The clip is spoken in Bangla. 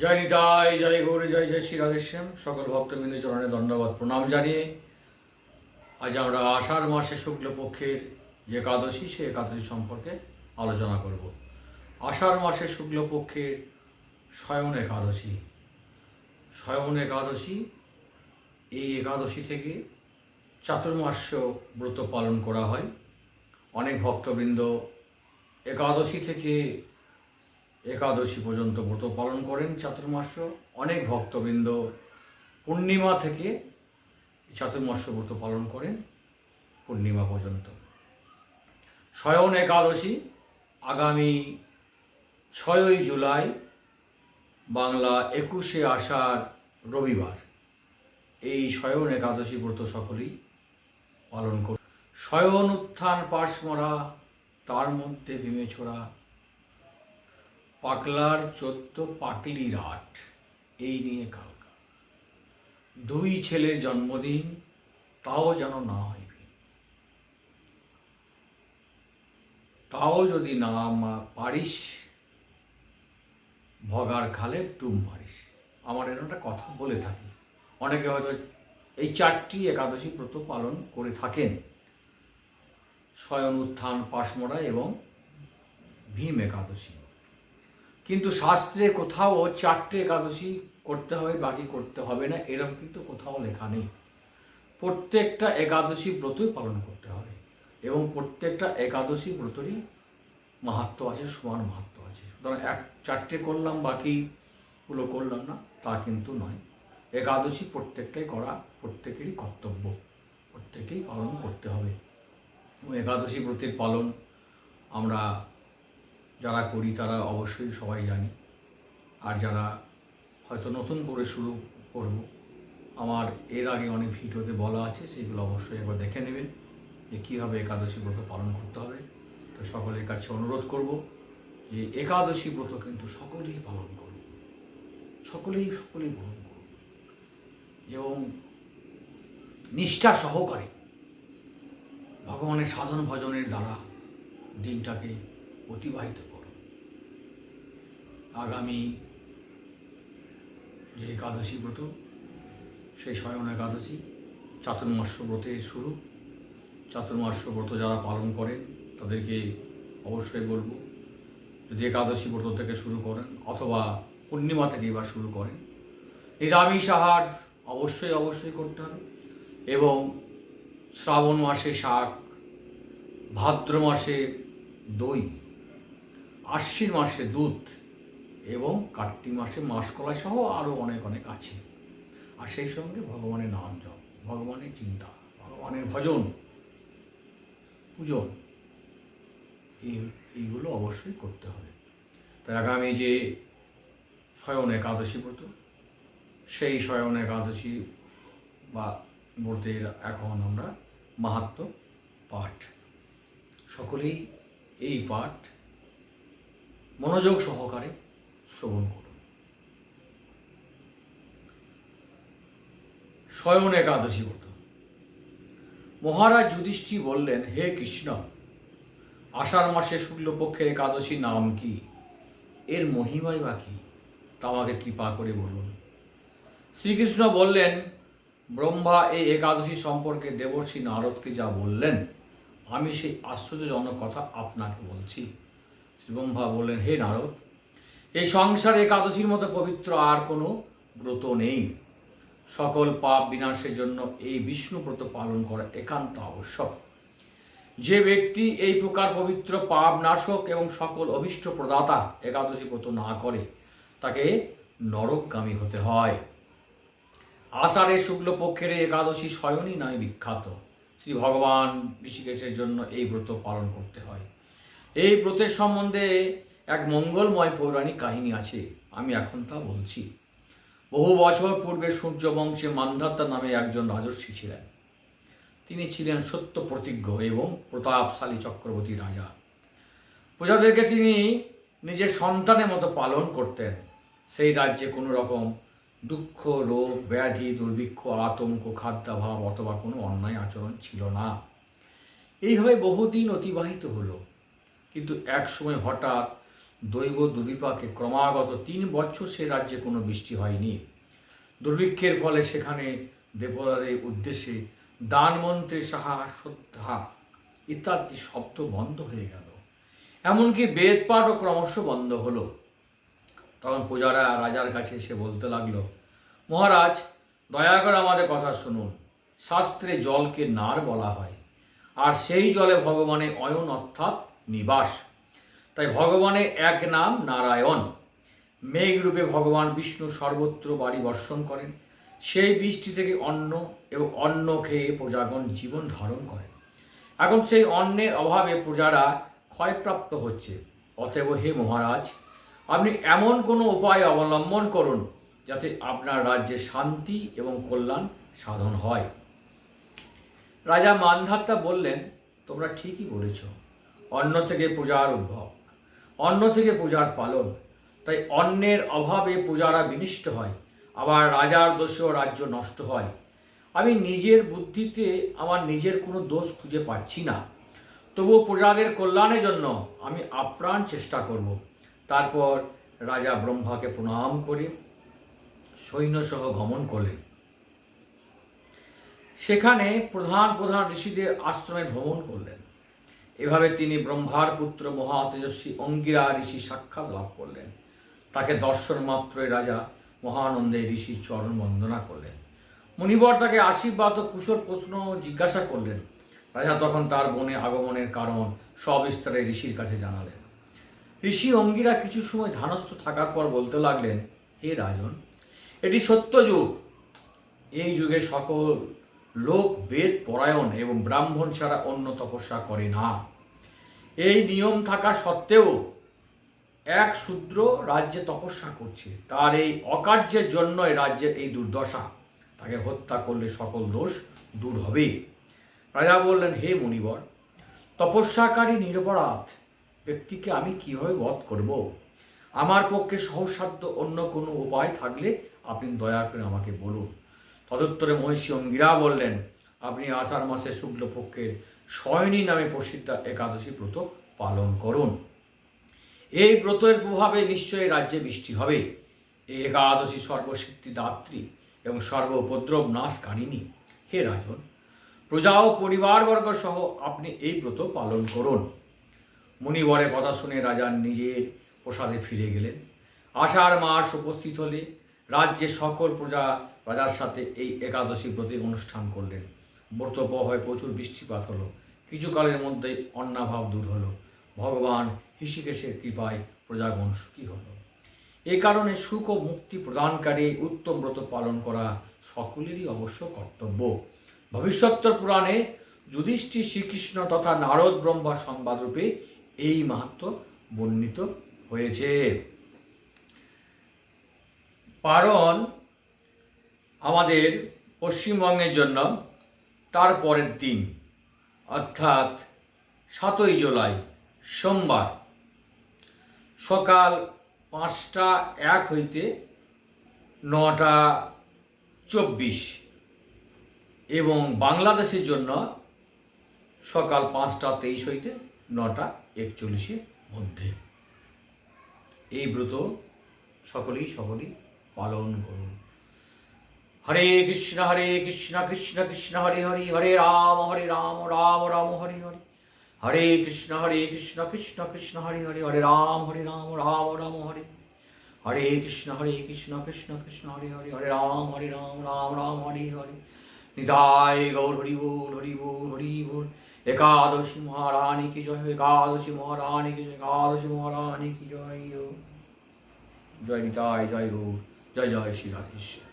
জয় নিতাই, জয় গৌরী, জয় জয় শ্রী রাধেশ্যাম। সকল ভক্তবৃন্দ চরণে দণ্ডবাদ প্রণাম জানিয়ে আজ আমরা আষাঢ় মাসে শুক্লপক্ষের যে একাদশী, সে একাদশী সম্পর্কে আলোচনা করব। আষাঢ় মাসে শুক্লপক্ষের স্বয়ন একাদশী। স্বয়ন একাদশী, এই একাদশী থেকে চাতুর্মাস্য ব্রত পালন করা হয়। অনেক ভক্তবৃন্দ একাদশী থেকে একাদশী পর্যন্ত ব্রত পালন করেন চাতুর্মাস অনেক ভক্তবৃন্দ পূর্ণিমা থেকে চাতুর্মাস্য ব্রত পালন করেন পূর্ণিমা পর্যন্ত। স্বয়ন একাদশী আগামী ছয়ই জুলাই বাংলা একুশে আষাঢ় রবিবার। এই স্বয়ন একাদশী ব্রত সকলেই পালন করুন স্বয়ন উত্থান পাশ মরা, তার মধ্যে ভীমে ছোড়া পাকলার চোদ্দ পাকলি রাট এই নিয়ে কালকা। দুই ছেলের জন্মদিন, তাও যেন না হয়। তাও যদি না পারিস, ভগার খালে টুম মারিস। আমার এরকম একটা কথা বলে থাকি। অনেকে হয়তো এই চারটি একাদশী ব্রত পালন করে থাকেন। স্বয়ং উত্থান পাশমরা এবং ভীম একাদশী। কিন্তু শাস্ত্রে কোথাও চারটে একাদশী করতে হবে, বাকি করতে হবে না এরকম কিন্তু কোথাও লেখা নেই। প্রত্যেকটা একাদশী ব্রতই পালন করতে হবে এবং প্রত্যেকটা একাদশী ব্রতরই মাহাত্ম আছে, সমান মাহাত্ম আছে। সুতরাং এক, চারটে করলাম, বাকিগুলো করলাম না, তা কিন্তু নয়। একাদশী প্রত্যেকটাই করা, প্রত্যেকেরই কর্তব্য, প্রত্যেকেই পালন করতে হবে। এবং একাদশী ব্রতের পালন আমরা যারা করি তারা অবশ্যই সবাই জানি। আর যারা হয়তো নতুন করে শুরু করব, আমার এর আগে অনেক ভিডিওতে বলা আছে, সেগুলো অবশ্যই একবার দেখে নেবেন, যে কীভাবে একাদশী ব্রত পালন করতে হবে। তো সকলের কাছে অনুরোধ করব যে একাদশী ব্রত কিন্তু সকলেই পালন করুন। সকলেই সকলেই পালন করুন। এবং নিষ্ঠা সহকারে ভগবানের সাধন ভজনের দ্বারা দিনটাকে অতিবাহিত আগামী যে একাদশী ব্রত, সেই স্বয়ং একাদশী, চাতুর্মাস্য ব্রতের শুরু। চাতুর্মাস্য ব্রত যারা পালন করেন, তাদেরকে অবশ্যই বলব, যদি একাদশী ব্রত থেকে শুরু করেন, অথবা পূর্ণিমা থেকে এবার শুরু করেন, নিরামিষ আহার অবশ্যই অবশ্যই করতে হবে। এবং শ্রাবণ মাসে শাক, ভাদ্র মাসে দই, আশ্বিন মাসে দুধ এবং কার্তিক মাসে মাসকলা সহ আরও অনেক অনেক আছে। আর সেই সঙ্গে ভগবানের নাম জপ, ভগবানের চিন্তা, ভগবানের ভজন, পূজন। এই, এইগুলো অবশ্যই করতে হবে। তাই আগামী যে স্বয়ন একাদশী ব্রত, সেই স্বয়ন একাদশী বা ব্রতের এখন আমরা মাহাত্ম পাঠ। সকলেই এই পাঠ মনোযোগ সহকারে শ্রবণ করুন। স্বয়ন একাদশী ব্রত। মহারাজ যুধিষ্ঠির বললেন, হে কৃষ্ণ, আষাঢ় মাসে শুক্লপক্ষের একাদশী নাম কি? এর মহিমাই বা কি? তা আমাকে কৃপা করে বলুন। শ্রীকৃষ্ণ বললেন, ব্রহ্মা এই একাদশী সম্পর্কে দেবর্ষী নারদকে যা বললেন, আমি সেই আশ্চর্যজনক কথা আপনাকে বলছি। শ্রী ব্রহ্মা বললেন, হে নারদ এই সংসারে একাদশীর মতো পবিত্র আর কোনো ব্রত নেই। সকল পাপ বিনাশের জন্য এই বিষ্ণু ব্রত পালন করা একান্ত আবশ্যক। যে ব্যক্তি এই প্রকার পবিত্র পাপ নাশক এবং সকল অভিষ্ট প্রদাতা একাদশী ব্রত না করে, তাকে নরকগামী হতে হয়। আষাঢ়ের শুক্লপক্ষের একাদশী স্বয়নই নয় বিখ্যাত। শ্রী ভগবান ঋষিকেশের জন্য এই ব্রত পালন করতে হয়। এই ব্রতের সম্বন্ধে এক মঙ্গলময় পৌরাণিক কাহিনী আছে, আমি এখন তা বলছি। বহু বছর পূর্বে সূর্যবংশে মান্ধাতা নামে একজন রাজস্বী ছিলেন। তিনি ছিলেন সত্য প্রতিজ্ঞ এবং প্রতাপশালী চক্রবর্তী রাজা। প্রজাদেরকে তিনি নিজের সন্তানের মতো পালন করতেন। সেই রাজ্যে কোনো রকম দুঃখ, রোগ, ব্যাধি, দুর্ভিক্ষ, আতঙ্ক, খাদ্যাভাব অথবা কোনো অন্যায় আচরণ ছিল না। এইভাবে বহুদিন অতিবাহিত হলো। কিন্তু এক সময় হঠাৎ দৈব দুর্বিপাকে ক্রমাগত তিন বছর সে রাজ্যে কোনো বৃষ্টি হয়নি। দুর্ভিক্ষের ফলে সেখানে দেবতাদের উদ্দেশ্যে দান মন্ত্রে সাহা, শ্রদ্ধা ইত্যাদি শব্দ বন্ধ হয়ে গেল। এমনকি বেদ পাঠও ক্রমশ বন্ধ হলো। তখন পূজারা রাজার কাছে এসে বলতে লাগল, মহারাজ, দয়া করে আমাদের কথা শুনুন। শাস্ত্রে জলকে নার বলা হয়, আর সেই জলে ভগবানের অয়ন অর্থাৎ নিবাস। তাই ভগবানের এক নাম নারায়ণ। মেঘরূপে ভগবান বিষ্ণু সর্বত্র বাড়ি বর্ষণ করেন। সেই বৃষ্টি থেকে অন্ন এবং অন্ন খেয়ে প্রজাগণ জীবন ধারণ করেন। এখন সেই অন্নের অভাবে প্রজারা ক্ষয়প্রাপ্ত হচ্ছে। অতএব হে মহারাজ, আপনি এমন কোনো উপায় অবলম্বন করুন যাতে আপনার রাজ্যে শান্তি এবং কল্যাণ সাধন হয়। রাজা মানধাত্তা বললেন, তোমরা ঠিকই বলেছ। অন্ন থেকে পূজার উদ্ভব। অন্ন থেকে পূজার পালন। তাই অন্নের অভাবে পূজারা বিনিষ্ট হয়, আবার রাজার দোষেও রাজ্য নষ্ট হয়। আমি নিজের বুদ্ধিতে আমার নিজের কোনো দোষ খুঁজে পাচ্ছি না। তবুও প্রজাদের কল্যাণের জন্য আমি আপ্রাণ চেষ্টা করব। তারপর রাজা ব্রহ্মাকে প্রণাম করে সৈন্যসহ গমন করলেন। সেখানে প্রধান প্রধান ঋষিদের আশ্রমে ভ্রমণ করলেন। এভাবে তিনি ব্রহ্মার পুত্র মহা তেজস্বী অঙ্গিরা ঋষি সাক্ষাৎ লাভ করলেন। তাকে দর্শন মাত্রই রাজা মহানন্দে ঋষির চরণ বন্দনা করলেন। মুনিবর তাকে আশীর্বাদ ও কুশল প্রশ্ন জিজ্ঞাসা করলেন। রাজা তখন তার বনে আগমনের কারণ সবিস্তারে ঋষির কাছে জানালেন। ঋষি অঙ্গিরা কিছু সময় ধানস্থ থাকার পর বলতে লাগলেন, হে রাজন, এটি সত্য যুগ। এই যুগে সকল লোক, বেদ, পরায়ণ এবং ব্রাহ্মণ ছাড়া অন্য তপস্যা করে না। এই নিয়ম থাকা সত্ত্বেও এক শূদ্র রাজ্যে তপস্যা করছে। তার এই অকার্যের জন্যই রাজ্যের এই দুর্দশা। তাকে হত্যা করলে সকল দোষ দূর হবে। রাজা বললেন, হে মণিবর তপস্যাকারী নিরপরাধ ব্যক্তিকে আমি কীভাবে বধ করব? আমার পক্ষে সহসাধ্য অন্য কোনো উপায় থাকলে আপনি দয়া করে আমাকে বলুন। তদুত্তরে মহিষী অঙ্গিরা বললেন, আপনি আষাঢ় মাসে শুক্লপক্ষের শয়নী নামে প্রসিদ্ধ একাদশী ব্রত পালন করুন। এই ব্রতের প্রভাবে নিশ্চয়ই রাজ্যে বৃষ্টি হবে। এই একাদশী সর্বশক্তি দাত্রী এবং সর্ব উপদ্রব নাশকারিণী। হে রাজন, প্রজা ও পরিবারবর্গ সহ আপনি এই ব্রত পালন করুন। মুনিবরের কথা শুনে রাজা নিজের প্রসাদে ফিরে গেলেন। আষাঢ় মাস উপস্থিত হলে রাজ্যের সকল প্রজা রাজার সাথে এই একাদশী ব্রতের অনুষ্ঠান করলেন। ব্রত হয়ে প্রচুর বৃষ্টিপাত হলো। কিছুকালের মধ্যেই অন্নাভাব দূর হলো। ভগবান ঋষিকেশের কৃপায় প্রজাগণ সুখী হলো। এই কারণে সুখ ও মুক্তি প্রদানকারী উত্তম ব্রত পালন করা সকলেরই অবশ্য কর্তব্য। ভবিষ্যত্তর পুরাণে যুধিষ্ঠির শ্রীকৃষ্ণ তথা নারদ ব্রহ্মা সংবাদরূপে এই মাহাত্ম বর্ণিত হয়েছে। পারণ আমাদের পশ্চিমবঙ্গের জন্য তার পরের দিন, অর্থাৎ সাতই জুলাই, সোমবার। সকাল পাঁচটা এক হইতে নটা চব্বিশ। এবং বাংলাদেশের জন্য সকাল পাঁচটা তেইশ হইতে নটা একচল্লিশের মধ্যে। এই ব্রত সকলেই সকলেই পালন করুন। হরে কৃষ্ণ হরে কৃষ্ণ কৃষ্ণ কৃষ্ণ হরে হরে হরে রাম হরে রাম রাম রাম হরে হরে হরে কৃষ্ণ হরে কৃষ্ণ কৃষ্ণ কৃষ্ণ হরে হরে হরে রাম হরে রাম রাম রাম হরে হরে কৃষ্ণ হরে কৃষ্ণ কৃষ্ণ কৃষ্ণ হরে হরে হরে রাম হরে রাম রাম রাম হরে হরে নিতাই গৌর হরি বল হরি বল হরি বল একাদশী মহারানী কি জয় একাদশী মহারানী কি জয় একাদশী মহারানী কি জয় জয় নিতাই জয় গৌর জয় জয় শ্রী রাধেশ্বর